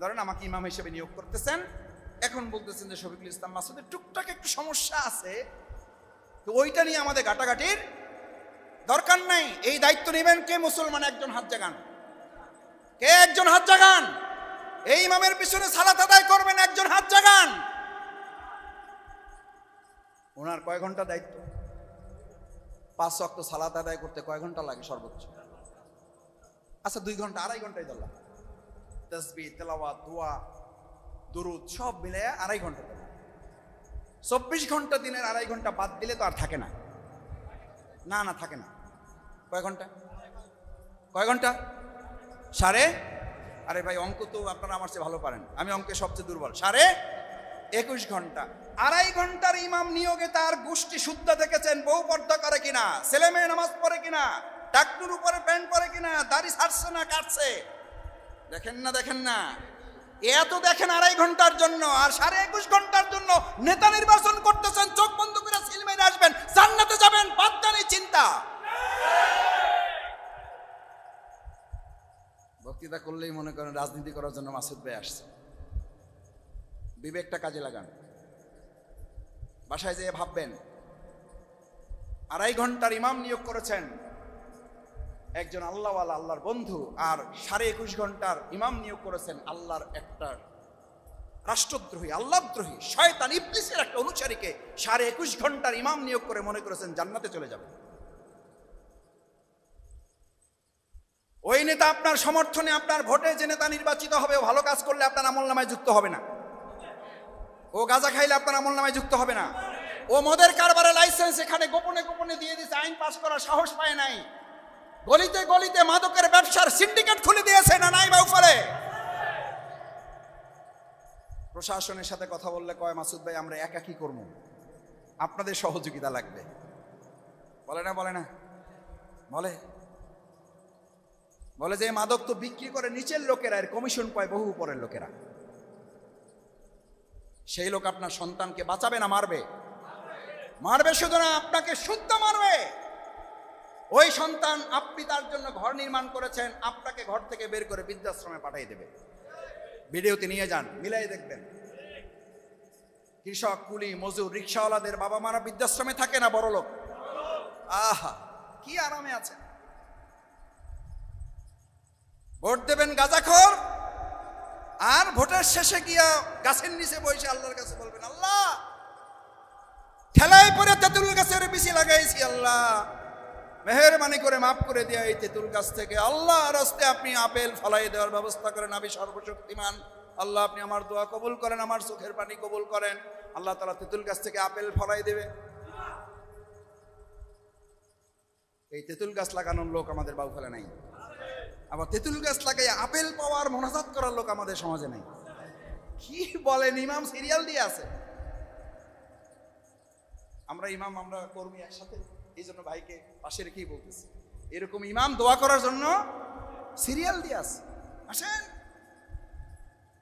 ধরেন আমাকে ইমাম হিসেবে নিয়োগ করতেছেন, এখন বলতেছেন যে শফিকুল ইসলাম মাসুদের টুকটাক একটু সমস্যা আছে, তো ওইটা নিয়ে আমাদের গাটাগাটির দরকার নাই। এই দায়িত্ব নেবেন কে? মুসলমান একজন হাত জাগান। কে একজন হাত জাগান? এই ইমামের পিছনে সালাত আদায় করবেন একজন হাত জাগান। ওনার কয় ঘণ্টা দায়িত্ব? পাঁচ অক্ট সালাত আদায় করতে কয় ঘণ্টা লাগে সর্বোচ্চ? আচ্ছা দুই ঘণ্টা, আড়াই ঘন্টাই ধরলাম। তসবি তেলাওয়া দোয়া, দুরুদ, সব মিলে আড়াই ঘণ্টা। চব্বিশ ঘণ্টা দিনের আড়াই ঘণ্টা বাদ দিলে তো আর থাকে না। না না, থাকে না। কয় ঘণ্টা? কয় ঘণ্টা? সাড়ে? আরে ভাই, অঙ্ক তো আপনারা আমার চেয়ে ভালো পারেন। আমি অঙ্কে সবচেয়ে দুর্বল। সাড়ে? একুশ ঘণ্টা। আড়াই ঘণ্টার ইমাম নিয়োগে তার গোষ্ঠী শুদ্ধ দেখেছেন, বউ পর্দা করে কিনা, ছেলে মেয়ে নামাজ পড়ে কিনা টাকনুর উপরে প্যান্ট পরে কিনা, দাড়ি ছাড়ছে না, কাটছে। দেখেন না দেখেন না। এত দেখেন আড়াই ঘণ্টার জন্য আর সাড়ে একুশ ঘণ্টার জন্য নেতা নির্বাচন করতেছেন, চোখ বন্ধ করে সিলমেরে আসবেন, জান্নাতে যাবেন দেন চিন্তা। বক্তৃতা করলেই মনে করেন রাজনীতি করার জন্য মাসুদ ভাই আসছে। বিবেকটা কাজে লাগান। বাসায় যেয়ে ভাববেন, আড়াই ঘণ্টার ইমাম নিয়োগ করেছেন। একজন আল্লাহওয়ালা আল্লাহর বন্ধু আর সাড়ে একুশ ঘণ্টার ইমাম নিয়োগ করেছেন আল্লাহর একটা রাষ্ট্রদ্রোহী, আল্লাহদ্রোহী, শয়তান, ইবলিসের একটা অনুসারীকে সাড়ে একুশ ঘণ্টার ইমাম নিয়োগ করে মনে করেছেন জান্নাতে চলে যাবে ওই নেতা আপনার সমর্থনে, আপনার ভোটে যে নেতা নির্বাচিত হবে, ও ভালো কাজ করলে আপনার আমল নামায় যুক্ত হবে না। ও গাঁজা খাইলে আপনার আমল নামায় যুক্ত হবে না। ও মদের কারবারে লাইসেন্স এখানে গোপনে গোপনে দিয়ে দিয়েছে আইন পাস করার সাহস পায় নাই। গলিতে গলিতে মাদকের ব্যবসার সিন্ডিকেট খুলে দিয়েছে না নাই বা উপরে? প্রশাসনের সাথে কথা বললে কয়, মাসুদ ভাই, আমরা একা কি করব? আপনাদের সহযোগিতা লাগবে। বলে না বলে না। বলে। বলে যে, মাদক তো বিক্রি করে নিচের লোকেরা, এর কমিশন পায় বহু উপরের লোকেরা। সেই লোক আপনার সন্তানকে বাঁচাবে না, মারবে? মারবে শুধু না, আপনাকে শুদ্ধ মারবে। ওই সন্তান আপনি তার জন্য ঘর নির্মাণ করেছেন, আপনাকে ঘর থেকে বের করে বৃদ্ধাশ্রমে পাঠিয়ে দেবে। ভিডিওতে নিয়ে যান, মিলাই দেখবেন। কৃষক, কুলি মজুর রিক্সাওয়ালাদের বাবা মারা বৃদ্ধাশ্রমে থাকে না বড় লোক আহা, কি আরামে আছে। ভোট দেবেন গাজাখর, আর ভোটের শেষে গিয়া গাছের নিচে বসে আল্লাহর কাছে বলবেন, আল্লাহ, ঠেলায় পরে তেঁতুল গাছের বেশি লাগাইছি, আল্লাহ। মেহরবানি করে মাফ করে দেয়া এই তেঁতুল গাছ থেকে। আল্লাহ রাস্তে আপনি আপেল ফলাই দেওয়ার ব্যবস্থা করেন, আমি সর্বশক্তিমান। আল্লাহ আপনি আমার দোয়া কবুল করেন, আমার চোখের পানি কবুল করেন। আল্লাহ তালা তেঁতুল গাছ থেকে আপেল ফলাই দেবে। এই তেঁতুল গাছ লাগানোর লোক আমাদের বাউফেলে নাই। আবার তেঁতুল গাছ লাগাই আপেল পাওয়ার মনাজাত করার লোক আমাদের সমাজে নাই। কি বলেন, ইমাম সিরিয়াল দিয়ে আছে। আমরা ইমাম, আমরা কর্মী একসাথে। এই জন্য ভাইকে পাশে রেখেই বলতেছি। এরকম ইমাম দোয়া করার জন্য সিরিয়াল দিয়ে আসে আসেন।